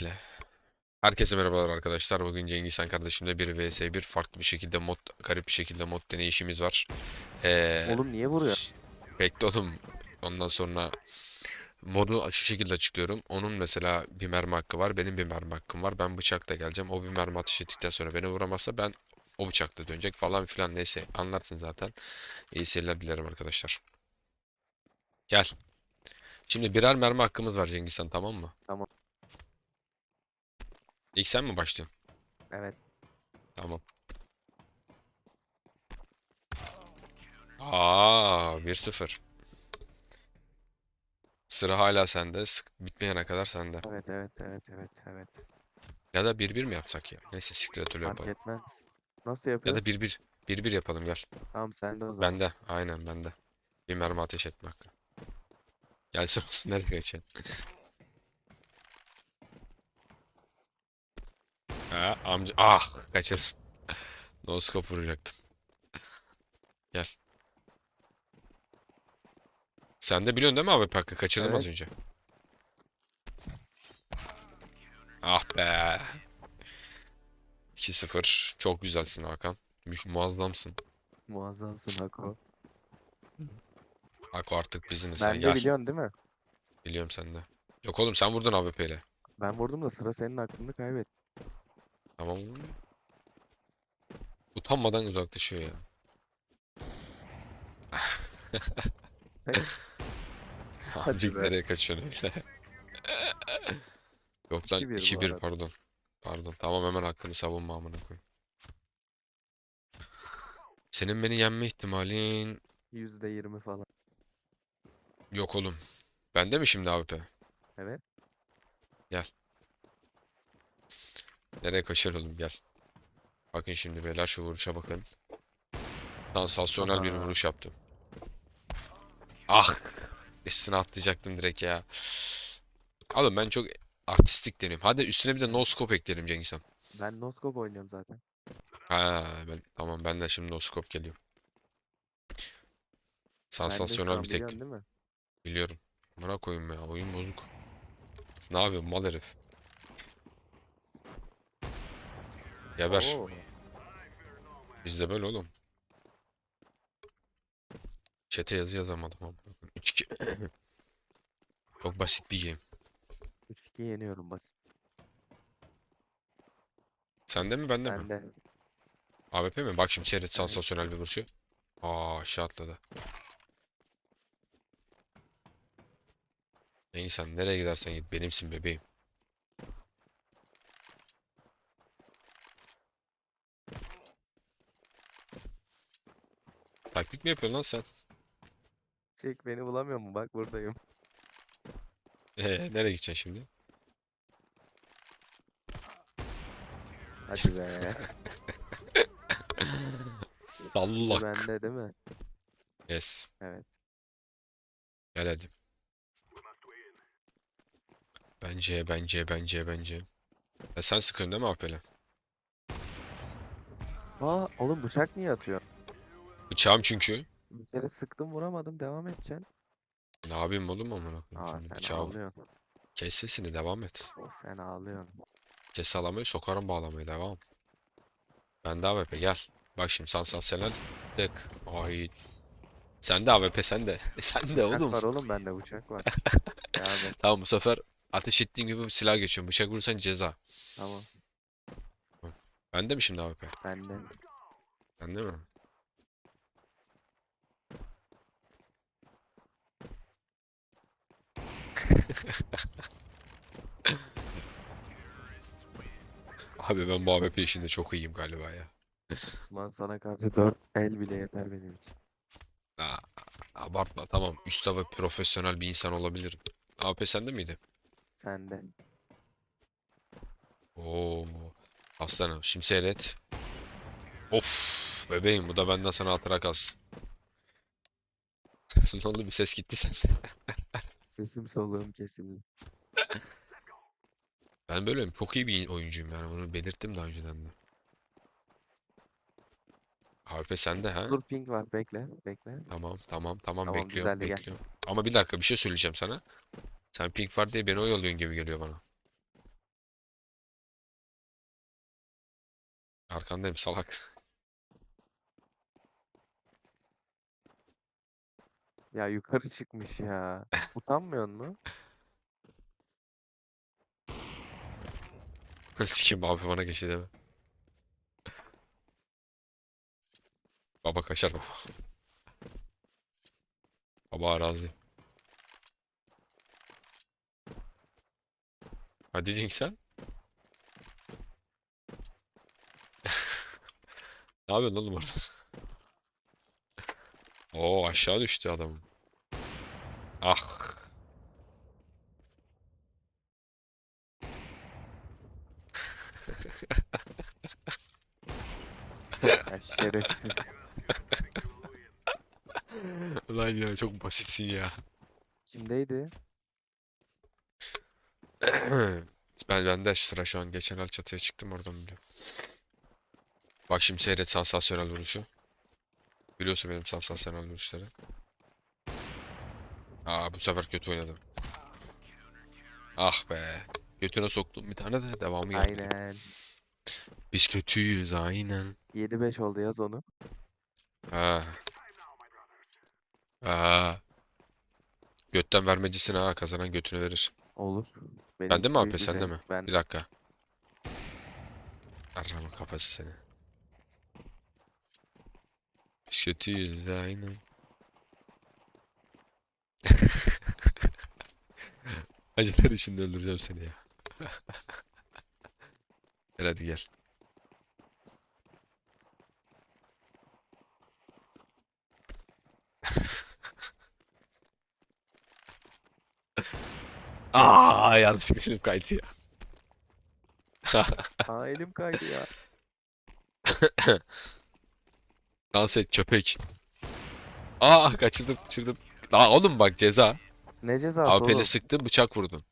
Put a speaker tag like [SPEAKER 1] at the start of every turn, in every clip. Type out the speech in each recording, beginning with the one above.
[SPEAKER 1] Bekle. Herkese merhabalar arkadaşlar. Bugün Cengiz Han kardeşimle bir vs 1 farklı bir şekilde mod, garip bir şekilde mod deneyişimiz var. Ee,
[SPEAKER 2] Oğlum niye vuruyor?
[SPEAKER 1] bekle oğlum. Ondan sonra modu şu şekilde açıklıyorum. Onun mesela bir mermi hakkı var. Benim bir mermi hakkım var. Ben bıçakla geleceğim. O bir mermi ateş ettikten sonra beni vuramazsa ben o bıçakla dönecek falan filan neyse. Anlarsın zaten. İyi seyirler dilerim arkadaşlar. Gel. Şimdi birer mermi hakkımız var Cengiz Han tamam mı?
[SPEAKER 2] Tamam.
[SPEAKER 1] İlk sen mi başlıyorsun?
[SPEAKER 2] Evet.
[SPEAKER 1] Tamam. Aa, 1-0. Sıra hala sende. Sık bitmeyene kadar sende.
[SPEAKER 2] Evet evet evet evet evet.
[SPEAKER 1] Ya da 1-1 mi yapsak ya? Neyse siktir öyle
[SPEAKER 2] Fark
[SPEAKER 1] yapalım.
[SPEAKER 2] etmez. Nasıl
[SPEAKER 1] Ya
[SPEAKER 2] yapıyoruz?
[SPEAKER 1] da 1-1. 1-1 yapalım gel.
[SPEAKER 2] Tamam sen de o zaman.
[SPEAKER 1] Bende. Aynen bende. Bir mermi ateş etme hakkı. Gelsin olsun nereye geçeceksin? Ha, amca. Ah kaçır. No scope vuracaktım. Gel. Sen de biliyorsun değil mi abi hakkı? Kaçırdım az
[SPEAKER 2] Evet.
[SPEAKER 1] önce. Ah be. 2-0. Çok güzelsin Hakan. Mü- Muazzamsın.
[SPEAKER 2] Muazzamsın Hako.
[SPEAKER 1] Hako artık bizimle sen
[SPEAKER 2] Ben de
[SPEAKER 1] gel.
[SPEAKER 2] biliyorsun değil mi?
[SPEAKER 1] Biliyorum sende. Yok oğlum sen vurdun AWP ile.
[SPEAKER 2] Ben vurdum da sıra senin aklını kaybet.
[SPEAKER 1] Tamam. Utanmadan uzaklaşıyor ya. Amcık
[SPEAKER 2] be.
[SPEAKER 1] nereye kaçıyorsun öyle? Yok lan
[SPEAKER 2] 2-1 bu
[SPEAKER 1] 2-1
[SPEAKER 2] arada.
[SPEAKER 1] pardon. Pardon. Tamam hemen hakkını savunma amına koyayım. Senin beni yenme ihtimalin
[SPEAKER 2] Yüzde yirmi falan.
[SPEAKER 1] yok oğlum. Bende mi şimdi AWP?
[SPEAKER 2] Evet.
[SPEAKER 1] Nereye kaçır oğlum gel. Bakın şimdi beyler şu vuruşa bakın. Sansasyonel bir vuruş yaptım. Ah! Üstüne atlayacaktım direkt ya. Oğlum ben çok artistik deniyorum. Hadi üstüne bir de no scope ekleyelim Cengiz Han.
[SPEAKER 2] Ben noskop oynuyorum zaten.
[SPEAKER 1] Ha ben tamam ben de şimdi no scope geliyor. Sansasyonel
[SPEAKER 2] an
[SPEAKER 1] bir tek
[SPEAKER 2] biliyorsun değil mi?
[SPEAKER 1] biliyorum. Buna koyayım ya oyun bozuk. Ne yapıyorsun mal herif? Geber.
[SPEAKER 2] Oo.
[SPEAKER 1] Bizde böyle oğlum. Çete yazı yazamadım ama. 3-2. Çok basit bir game.
[SPEAKER 2] 3-2 yeniyorum basit.
[SPEAKER 1] Sende mi bende mi?
[SPEAKER 2] Ben de.
[SPEAKER 1] AWP mi? Bak şimdi seyret sansasyonel bir vuruşu. Aa aşağı atladı. Cengiz sen nereye gidersen git benimsin bebeğim. Taktik mi yapıyorsun lan sen?
[SPEAKER 2] Çek beni bulamıyor mu? Bak buradayım.
[SPEAKER 1] Ee, nereye gideceksin şimdi?
[SPEAKER 2] Hadi be.
[SPEAKER 1] Sallak.
[SPEAKER 2] bende değil mi?
[SPEAKER 1] Yes.
[SPEAKER 2] Evet.
[SPEAKER 1] Gel hadi. Bence, bence, bence, bence. Ya sen sıkıyorsun değil mi AP'le?
[SPEAKER 2] Aa oğlum bıçak niye atıyor?
[SPEAKER 1] Bıçağım çünkü.
[SPEAKER 2] Bir kere sıktım vuramadım devam edeceksin.
[SPEAKER 1] Ne yapayım oğlum amına koyayım
[SPEAKER 2] Aa
[SPEAKER 1] şimdi
[SPEAKER 2] sen
[SPEAKER 1] bıçağı.
[SPEAKER 2] ağlıyorsun.
[SPEAKER 1] Kes sesini devam et.
[SPEAKER 2] O sen ağlıyorsun.
[SPEAKER 1] Kes alamayı sokarım bağlamayı devam. Ben de AWP gel. Bak şimdi sansasyonel tık. Ay. Sen de AWP sen de. E sen de
[SPEAKER 2] Bıçak
[SPEAKER 1] oğlum.
[SPEAKER 2] var oğlum bende bıçak var. Devam et.
[SPEAKER 1] Tamam bu sefer ateş ettiğim gibi silah geçiyorum. Bıçak vurursan ceza.
[SPEAKER 2] Tamam.
[SPEAKER 1] Bende mi şimdi AWP?
[SPEAKER 2] Bende.
[SPEAKER 1] Bende mi? Abi ben bu AWP işinde çok iyiyim galiba ya.
[SPEAKER 2] Ulan sana karşı 4 el bile yeter benim için.
[SPEAKER 1] Aa, abartma tamam. Üst ve profesyonel bir insan olabilirim. AWP sende miydi?
[SPEAKER 2] Sende.
[SPEAKER 1] Oo. Aslanım şimdi seyret. Of bebeğim bu da benden sana hatıra kalsın. Ne oldu bir ses gitti sende.
[SPEAKER 2] Sesim soluğum kesildi.
[SPEAKER 1] Ben böyleyim. Çok iyi bir oyuncuyum yani. Onu belirttim daha önceden de. Harfe sende ha?
[SPEAKER 2] Dur ping var bekle bekle.
[SPEAKER 1] Tamam tamam tamam,
[SPEAKER 2] Tamam,
[SPEAKER 1] bekliyorum
[SPEAKER 2] güzeldi, gel.
[SPEAKER 1] bekliyorum. Ama bir dakika bir şey söyleyeceğim sana. Sen ping var diye beni oyalıyorsun gibi geliyor bana. Arkandayım salak.
[SPEAKER 2] Ya yukarı çıkmış ya. Utanmıyor mu?
[SPEAKER 1] Sikeyim abi bana geçti deme. Baba kaçar baba. Baba arazi. Hadi Cenk sen. Ne yapıyorsun oğlum orada? Oo aşağı düştü adam. Ah.
[SPEAKER 2] Ya şerefsiz.
[SPEAKER 1] Lan ya çok basitsin ya.
[SPEAKER 2] Kimdeydi?
[SPEAKER 1] Ben bende sıra şu an geçen el çatıya çıktım oradan biliyorum. Bak şimdi seyret sansasyonel vuruşu. Biliyorsun benim sansasyonel vuruşları. Aa bu sefer kötü oynadım. Ah be. Götüne soktum bir tane de devamı gelmedi.
[SPEAKER 2] Aynen.
[SPEAKER 1] Biz kötüyüz aynen.
[SPEAKER 2] 7-5 oldu yaz onu.
[SPEAKER 1] Ha. Aa. Götten vermecisin ha kazanan götünü verir.
[SPEAKER 2] Olur. Benim
[SPEAKER 1] Bende mi AP
[SPEAKER 2] büyük
[SPEAKER 1] sende mi?
[SPEAKER 2] Ben
[SPEAKER 1] Bir dakika. Arama kafası seni. Kötüyüz aynen. Acılar içinde öldüreceğim seni ya. Gel hadi gel. Aa yanlışlıkla elim kaydı ya.
[SPEAKER 2] Aa elim kaydı ya.
[SPEAKER 1] Dans et köpek. Aa kaçırdım kaçırdım. Aa oğlum bak ceza.
[SPEAKER 2] Ne cezası
[SPEAKER 1] AWP'le
[SPEAKER 2] oğlum?
[SPEAKER 1] sıktın bıçak vurdun.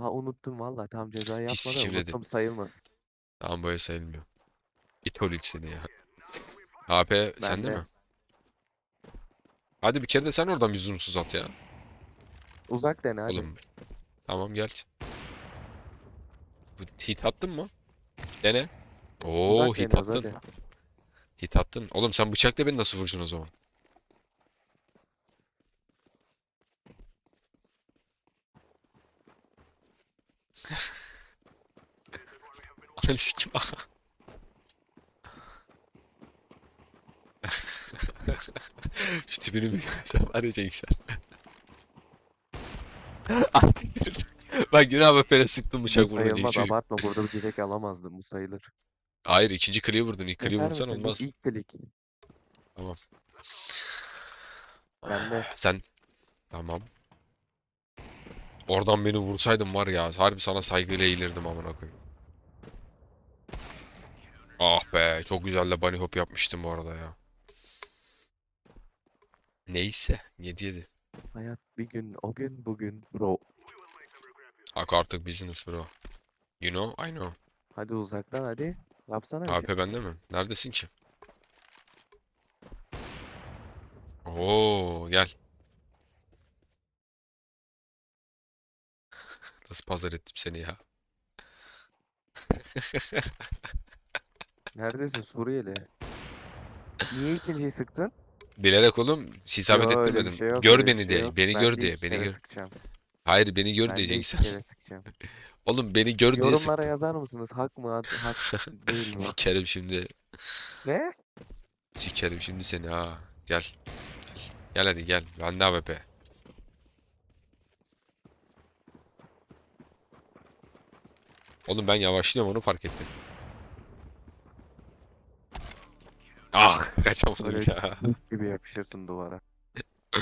[SPEAKER 2] Ha unuttum valla tam ceza
[SPEAKER 1] Pis
[SPEAKER 2] yapmadım
[SPEAKER 1] sikimledin.
[SPEAKER 2] unuttum sayılmaz.
[SPEAKER 1] Tamam böyle sayılmıyor. İtolik seni ya. AP sende
[SPEAKER 2] Bende.
[SPEAKER 1] mi? Hadi bir kere de sen oradan zoomsuz at ya.
[SPEAKER 2] Uzak dene hadi.
[SPEAKER 1] Oğlum. Tamam gel. Bu hit attın mı? Dene. Oo
[SPEAKER 2] Uzak
[SPEAKER 1] hit
[SPEAKER 2] dene, uzak
[SPEAKER 1] attın.
[SPEAKER 2] dene.
[SPEAKER 1] Hit attın. Oğlum sen bıçakla beni nasıl vuracaksın o zaman? Ananı sikim. Şu tipini bir görsen var ya Cenk sen. Artık. Bak yine AWP'le sıktım
[SPEAKER 2] Bu
[SPEAKER 1] bıçak vurdun ilk
[SPEAKER 2] sayılmaz
[SPEAKER 1] çocuk.
[SPEAKER 2] abartma burada bir direkt alamazdım bu sayılır.
[SPEAKER 1] Hayır ikinci kliği vurdun. İlk kliği vursan
[SPEAKER 2] misin?
[SPEAKER 1] Olmaz.
[SPEAKER 2] İlk klik.
[SPEAKER 1] Tamam.
[SPEAKER 2] Bende.
[SPEAKER 1] Sen tamam. Oradan beni vursaydın var ya harbi sana saygıyla eğilirdim amına koyayım. Ah be çok güzel de bunny hop yapmıştım bu arada ya. Neyse 7 7.
[SPEAKER 2] Hayat bir gün o gün bugün bro.
[SPEAKER 1] Hak artık business bro. You know I know.
[SPEAKER 2] Hadi uzaktan hadi. Yapsana bir şey.
[SPEAKER 1] AP bende mi? Neredesin ki? Oo gel. Nasıl pazar ettim seni ya.
[SPEAKER 2] Neredesin Suriyeli? Niye ikinciyi sıktın?
[SPEAKER 1] Bilerek oğlum isabet
[SPEAKER 2] Yo, öyle bir
[SPEAKER 1] ettirmedim.
[SPEAKER 2] şey yok,
[SPEAKER 1] Gör
[SPEAKER 2] bir
[SPEAKER 1] beni
[SPEAKER 2] şey
[SPEAKER 1] diye.
[SPEAKER 2] yok.
[SPEAKER 1] Beni
[SPEAKER 2] Ben
[SPEAKER 1] gör diye. Beni
[SPEAKER 2] kere
[SPEAKER 1] gör.
[SPEAKER 2] sıkacağım.
[SPEAKER 1] Hayır beni gör
[SPEAKER 2] Ben de
[SPEAKER 1] diyeceksin
[SPEAKER 2] iki
[SPEAKER 1] sen.
[SPEAKER 2] kere sıkacağım.
[SPEAKER 1] Oğlum beni gör diye
[SPEAKER 2] Yorumlara
[SPEAKER 1] sıktım.
[SPEAKER 2] yazar mısınız? Hak mı? Hak, hak değil mi?
[SPEAKER 1] Sikerim şimdi.
[SPEAKER 2] Ne?
[SPEAKER 1] Sikerim şimdi seni ha. Gel. Gel. Gel hadi gel. Bende AWP. Oğlum ben yavaşlıyorum onu fark ettim. Ah kaçamadım
[SPEAKER 2] Böyle
[SPEAKER 1] ya.
[SPEAKER 2] gibi yapışırsın duvara.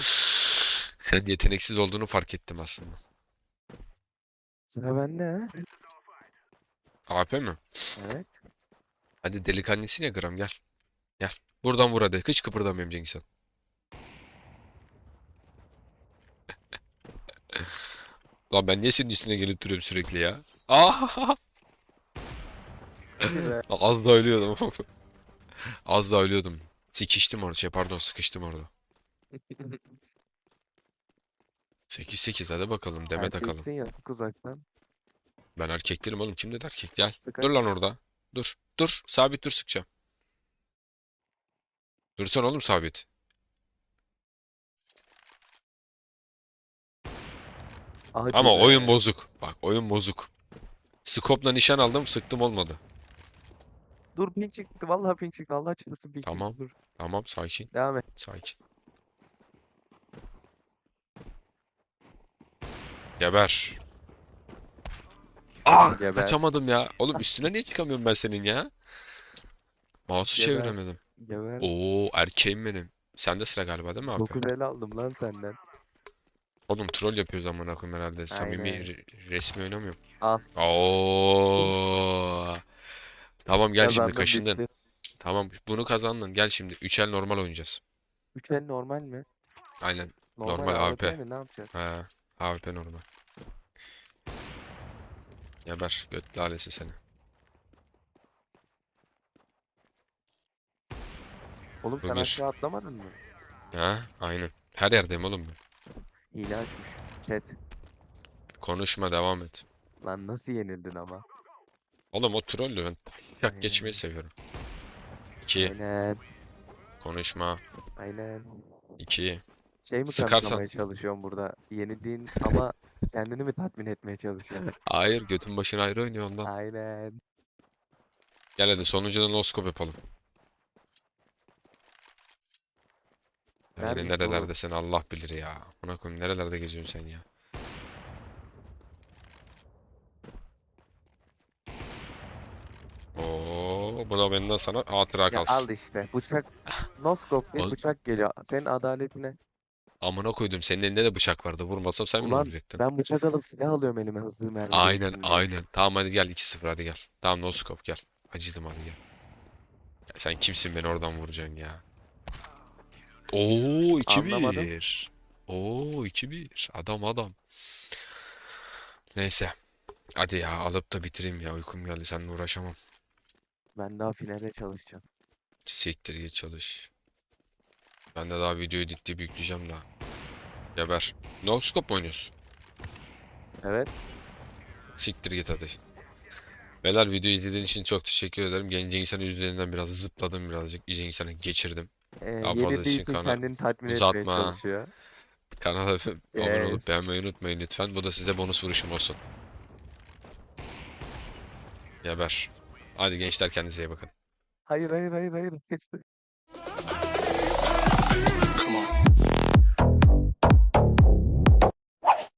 [SPEAKER 1] Sen yeteneksiz olduğunu fark ettim aslında.
[SPEAKER 2] Sıra bende ha?
[SPEAKER 1] AP mi?
[SPEAKER 2] Evet.
[SPEAKER 1] Hadi delikanlısın ya Gram gel. Gel. Buradan vur hadi. Hiç kıpırdamıyorum Cengiz Han. Lan ben niye senin üstüne gelip duruyorum sürekli ya? Ah! Az da ölüyordum. Az da ölüyordum. Sikiştim orada. Şey pardon sıkıştım orada. 8-8 hadi bakalım. Deme takalım.
[SPEAKER 2] Erkeksin ya sık uzaktan.
[SPEAKER 1] Ben erkek değilim oğlum. Kim dedi erkek? Gel.
[SPEAKER 2] Sık
[SPEAKER 1] Dur lan orada. Dur. dur. Sabit dur sıkacağım. Dursan oğlum sabit.
[SPEAKER 2] Hadi
[SPEAKER 1] Ama
[SPEAKER 2] be.
[SPEAKER 1] oyun bozuk. Bak oyun bozuk. Skopla nişan aldım sıktım olmadı.
[SPEAKER 2] Dur pink çıktı. Vallahi pink çıktı. Allah çarpsın pink
[SPEAKER 1] Tamam.
[SPEAKER 2] çıktı. Dur.
[SPEAKER 1] Tamam sakin.
[SPEAKER 2] Devam et.
[SPEAKER 1] Sakin. Geber. Ah
[SPEAKER 2] Geber.
[SPEAKER 1] kaçamadım ya. Oğlum üstüne niye çıkamıyorum ben senin ya? Mouse'u
[SPEAKER 2] Geber.
[SPEAKER 1] çeviremedim.
[SPEAKER 2] Geber.
[SPEAKER 1] Oo erkeğim benim. Sende sıra galiba değil mi abi?
[SPEAKER 2] 9 el aldım lan senden.
[SPEAKER 1] Oğlum troll yapıyoruz amına koyayım herhalde. Samimi re- resmi oynamıyorum.
[SPEAKER 2] Al.
[SPEAKER 1] Oo. Tamam gel şimdi
[SPEAKER 2] Kazandım,
[SPEAKER 1] kaşındın.
[SPEAKER 2] bitti.
[SPEAKER 1] Tamam bunu kazandın. Gel şimdi. Üçel normal oynayacağız.
[SPEAKER 2] 3 el normal mi?
[SPEAKER 1] Aynen.
[SPEAKER 2] Normal,
[SPEAKER 1] Normal
[SPEAKER 2] AWP
[SPEAKER 1] AWP.
[SPEAKER 2] mi? Ne yapacağız?
[SPEAKER 1] He. AWP normal. Geber. Göt lalesi seni.
[SPEAKER 2] Oğlum sen
[SPEAKER 1] Ömer.
[SPEAKER 2] aşağı atlamadın mı?
[SPEAKER 1] Ha? Aynen. Her yerdeyim oğlum ben.
[SPEAKER 2] Hile açmış. Chat.
[SPEAKER 1] Konuşma devam et.
[SPEAKER 2] Lan nasıl yenildin ama?
[SPEAKER 1] Oğlum o trollü ben tak geçmeyi seviyorum. 2.
[SPEAKER 2] Aynen.
[SPEAKER 1] Konuşma.
[SPEAKER 2] Aynen.
[SPEAKER 1] 2.
[SPEAKER 2] Şey mi
[SPEAKER 1] Sıkarsan-
[SPEAKER 2] kanıtlamaya çalışıyorsun burada? Yenildiğin ama kendini mi tatmin etmeye çalışıyorsun?
[SPEAKER 1] Hayır götün başına ayrı oynuyor ondan.
[SPEAKER 2] Aynen.
[SPEAKER 1] Gel hadi sonuncuda noskop yapalım. Ya yine
[SPEAKER 2] Neredesin oğlum?
[SPEAKER 1] nerelerdesin Allah bilir ya. Buna koyayım nerelerde geziyorsun sen ya. Oo, bu da benden sana hatıra
[SPEAKER 2] Ya
[SPEAKER 1] kalsın.
[SPEAKER 2] al işte. Bıçak. Noskop diye bıçak geliyor. Senin adaletine.
[SPEAKER 1] Amına koydum senin elinde de bıçak vardı. Vurmasam sen mi
[SPEAKER 2] Ulan
[SPEAKER 1] vuracaktın?
[SPEAKER 2] Ben bıçak alıp silah alıyorum elime hızlı mermi
[SPEAKER 1] Aynen aynen. Tamam hadi gel 2-0 hadi gel. Tamam no scope gel. Acıdım hadi gel. Ya sen kimsin beni oradan vuracaksın ya. Oo 2-1. Oo 2-1. Adam adam. Neyse. Hadi ya alıp da bitireyim ya uykum geldi seninle uğraşamam.
[SPEAKER 2] Ben daha finale çalışacağım.
[SPEAKER 1] Siktir git çalış. Ben de daha videoyu editleyip yükleyeceğim daha. Geber. No scope oynuyorsun?
[SPEAKER 2] Evet.
[SPEAKER 1] Siktir git hadi. Beyler videoyu izlediğin için çok teşekkür ederim. Genç insanın üzerinden biraz zıpladım birazcık. İyice insanı geçirdim.
[SPEAKER 2] Ee,
[SPEAKER 1] Daha fazla için
[SPEAKER 2] için
[SPEAKER 1] kana-
[SPEAKER 2] kendini tatmin
[SPEAKER 1] uzatma.
[SPEAKER 2] etmeye çalışıyor.
[SPEAKER 1] Kanala abone olup
[SPEAKER 2] Yes.
[SPEAKER 1] beğenmeyi unutmayın lütfen. Bu da size bonus vuruşum olsun. Geber. Hadi gençler kendinize iyi bakın.
[SPEAKER 2] Hayır hayır hayır hayır.